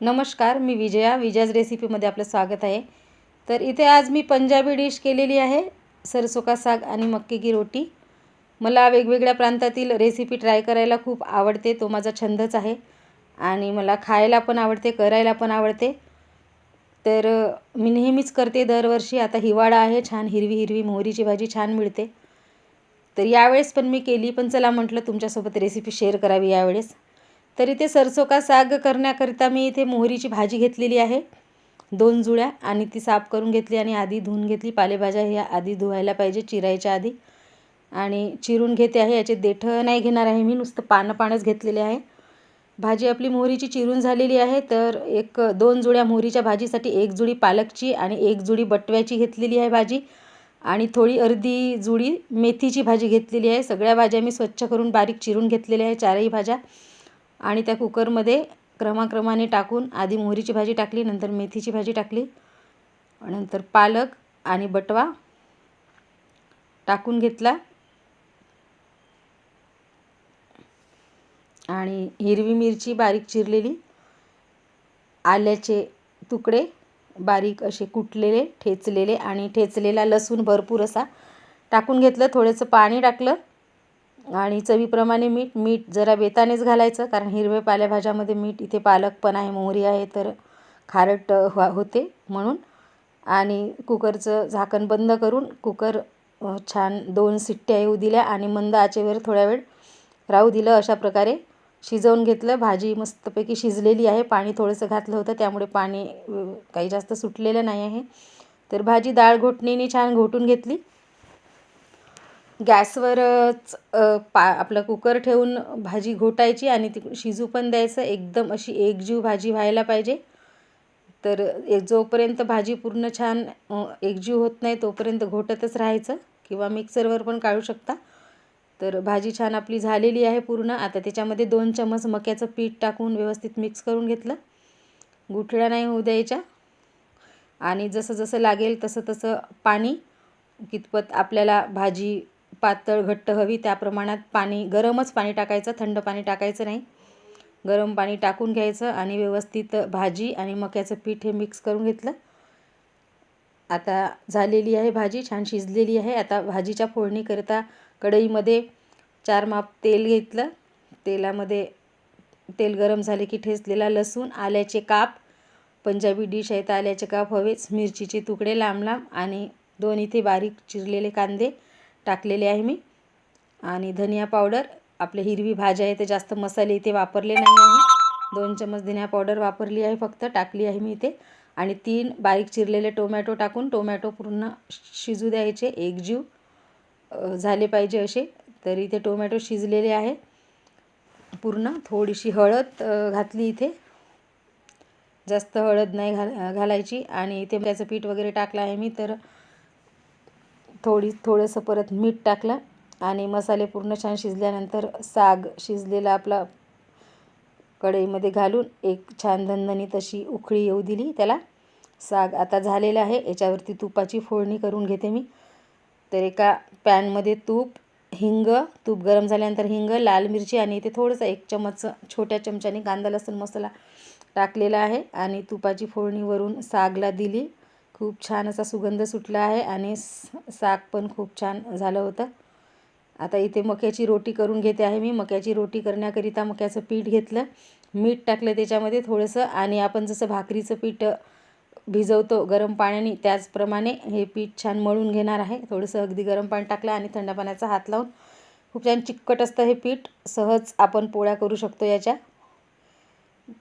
नमस्कार मी विजया. विजयाज रेसिपीमध्ये आपलं स्वागत आहे. तर इथे आज मी पंजाबी डिश केलेली आहे सरसो का साग आणि मक्की की रोटी. मला वेगवेगळ्या प्रांतातील रेसिपी ट्राय करायला खूप आवडते तो माझा छंदच आहे. आणि मला खायला पण आवडते करायला पण आवडते. तर मी नेहमीच करते दरवर्षी. आता हिवाळा आहे छान हिरवी हिरवी मोहरीची भाजी छान मिळते. तर यावेळेस पण मी केली पण चला म्हटलं तुमच्यासोबत रेसिपी शेअर करावी यावेळेस. तर इथे सरसो का साग करण्याकरिता मी इथे मोहरीची भाजी घेतलेली आहे. दोन जुळ्या आणि ती साफ करून घेतली आणि आधी धुवून घेतली. पालेभाज्या ह्या आधी धुवायला पाहिजे चिरायच्या आधी. आणि चिरून घेते आहे. याचे देठं नाही घेणार आहे मी. नुसतं पानं पानच घेतलेले आहे. भाजी आपली मोहरीची चिरून झालेली आहे. तर एक दोन जुळ्या मोहरीच्या भाजीसाठी एक जुडी पालकची आणि एक जुडी बटव्याची घेतलेली आहे भाजी. आणि थोडी अर्धी जुडी मेथीची भाजी घेतलेली आहे. सगळ्या भाज्या मी स्वच्छ करून बारीक चिरून घेतलेल्या आहे. चारही भाज्या. आणि त्या कुकरमध्ये क्रमाक्रमाने टाकून आधी मोहरीची भाजी टाकली नंतर मेथीची भाजी टाकली नंतर पालक आणि बटवा टाकून घेतला. आणि हिरवी मिरची बारीक चिरलेली आल्याचे तुकडे बारीक असे कुटलेले ठेचलेले आणि ठेचलेला लसूण भरपूर असा टाकून घेतलं. थोडंसं पाणी टाकलं. आणि चवीप्रमाणे मीठ मीठ जरा बेतानेच घालायचं कारण हिरव्या पालेभाज्यामध्ये मीठ इथे पालक पण आहे मोहरी आहे तर खारट होते म्हणून. आणि कुकरचं झाकण बंद करून कुकर छान दोन सिट्ट्या येऊ दिल्या आणि मंद आचेवर थोड्या वेळ राहू दिलं. अशा प्रकारे शिजवून घेतलं. भाजी मस्तपैकी शिजलेली आहे. पाणी थोडंसं घातलं होतं त्यामुळे पाणी काही जास्त सुटलेलं नाही आहे. तर भाजी डाळ घोटणीने छान घोटून घेतली. गॅसवरच पा आपलं कुकर ठेवून भाजी घोटायची आणि ती शिजू पण द्यायचं. एकदम अशी एकजीव भाजी व्हायला पाहिजे. तर एक जोपर्यंत भाजी पूर्ण छान एकजीव होत नाही तोपर्यंत घोटतच राहायचं किंवा मिक्सरवर पण काढू शकता. तर भाजी छान आपली झालेली आहे पूर्ण. आता त्याच्यामध्ये दोन चमच मक्याचं पीठ टाकून व्यवस्थित मिक्स करून घेतलं. गुठळ्या नाही होऊ द्यायच्या. आणि जसं जसं लागेल तसं तसं पाणी कितपत आपल्याला भाजी पातळ घट्ट हवी. त्या प्रमाणात पाणी गरमच पाणी टाकायचं थंड पाणी टाकायचं नाही. गरम पाणी टाकून घ्यायचं आणि व्यवस्थित भाजी आणि मक्याचं पीठ हे मिक्स करून घेतलं. आता झालेली आहे भाजी छान शिजलेली आहे. आता भाजीच्या फोडणीकरिता कढईमध्ये चार माप तेल घेतलं. तेलामध्ये तेल गरम झाले की ठेचलेला लसूण आल्याचे काप पंजाबी डिश आहे तर आल्याचे काप हवेच मिरचीचे तुकडे लांब लांब आणि दोन इथे बारीक चिरलेले कांदे. टाकलेले आहे मी. आणि धनिया पावडर आपले हिरवी भाजी आहे ते जास्त मसाले इथे वापरले नाही आहे. दोन चमच धनिया पावडर वापरली आहे फक्त टाकली आहे मी इथे. आणि तीन बारीक चिरलेले टोमॅटो टाकून टोमॅटो पूर्ण शिजू द्यायचे एकजीव झाले पाहिजे असे. तर इथे टोमॅटो शिजलेले आहे. पूर्ण थोडीशी हळद घातली इथे. जास्त हळद नाही घाल घालायची. आणि इथे त्याचं पीठ वगैरे टाकलं आहे मी तर थोडी थोडंसं परत मीठ टाकलं आणि मसाले पूर्ण छान शिजल्यानंतर साग शिजलेला आपला कढईमध्ये घालून एक छान धनधणीत अशी उकळी येऊ दिली त्याला. साग आता झालेला आहे याच्यावरती तुपाची फोडणी करून घेते मी. तर एका पॅनमध्ये तूप हिंग तूप गरम झाल्यानंतर हिंग लाल मिरची आणि इथे थोडंसं एक चमच छोट्या चमच्याने कांदा लसूण मसाला टाकलेला आहे आणि तुपाची फोडणीवरून सागला दिली. खूप छान असा सुगंध सुटला आहे आणि साग पण खूप छान झालं होतं. आता इथे मक्याची रोटी करून घेते आहे मी. मक्याची रोटी करण्याकरिता मक्याचं पीठ घेतलं. मीठ टाकलं त्याच्यामध्ये थोडंसं आणि आपण जसं भाकरीचं पीठ भिजवतो गरम पाण्याने त्याचप्रमाणे हे पीठ छान मळून घेणार आहे. थोडंसं अगदी गरम पाणी टाकलं आणि थंड पाण्याचा हात लावून खूप छान चिकट असतं हे पीठ. सहज आपण पोळ्या करू शकतो याच्या.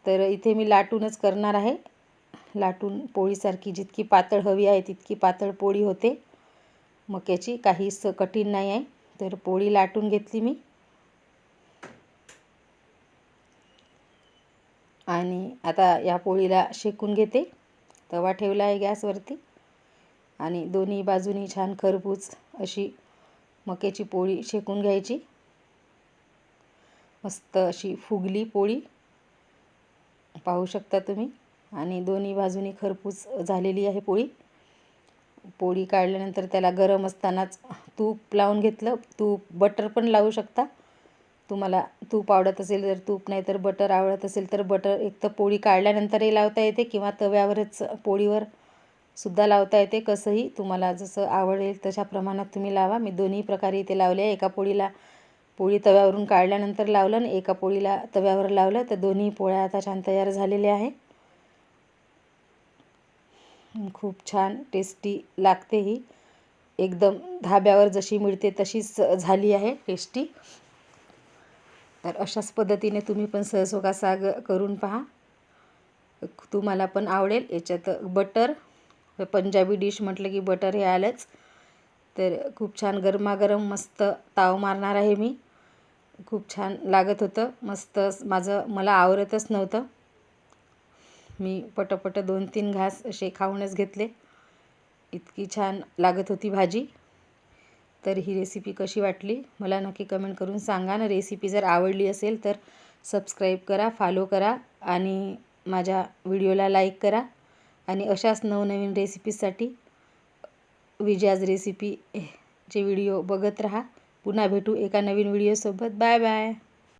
तर इथे मी लाटूनच करणार आहे. लाटून पोळीसारखी जितकी पातळ हवी आहे तितकी पातळ पोळी होते. मक्याची काहीच कठीण नाही आहे तर पोळी लाटून घेतली मी. आणि आता या पोळीला शेकून घेते. तवा ठेवला आहे गॅसवरती. आणि दोन्ही बाजूनी छान खरपूस अशी मक्याची पोळी शेकून घ्यायची. मस्त अशी फुगली पोळी. पाहू शकता तुम्ही. आणि दोन्ही बाजूनी खरपूस झालेली आहे पोळी. पोळी काढल्यानंतर त्याला गरम असतानाच तूप लावून घेतलं. तूप बटर पण लावू शकता. तुम्हाला तूप आवडत असेल तर तूप नाही तर बटर आवडत असेल तर बटर. एक तर पोळी काढल्यानंतरही लावता येते किंवा तव्यावरच पोळीवर सुद्धा लावता येते. कसंही तुम्हाला जसं आवडेल तशा प्रमाणात तुम्ही लावा. मी दोन्ही प्रकारे इथे लावले आहे. एका पोळीला पोळी तव्यावरून काढल्यानंतर लावलं आणि एका पोळीला तव्यावर लावलं. तर दोन्ही पोळ्या आता छान तयार झालेल्या आहे. खूप छान टेस्टी लागते ही. एकदम धाब्यावर जशी मिळते तशीच झाली आहे टेस्टी तर अशाच पद्धतीने तुम्ही पण सहसोगा साग करून पहा. तुम्हाला पण आवडेल. याच्यात बटर पंजाबी डिश म्हटलं की बटर हे आलंच. तर खूप छान गरमागरम मस्त ताव मारणार आहे मी. खूप छान लागत होतं. मस्त माझं मला आवडतच नव्हतं. मी पटपट दोन तीन घास असे खाऊनच घेतले. इतकी छान लागत होती भाजी. तर ही रेसिपी कशी वाटली? मला नक्की कमेंट करून सांगा. ना रेसिपी जर आवडली असेल तर सबस्क्राईब करा फॉलो करा आणि माझ्या व्हिडिओला लाईक करा. आणि अशाच नवनवीन रेसिपीजसाठी विजयाज रेसिपी चे व्हिडिओ बघत राहा. पुन्हा भेटू एका नवीन व्हिडिओसोबत बाय बाय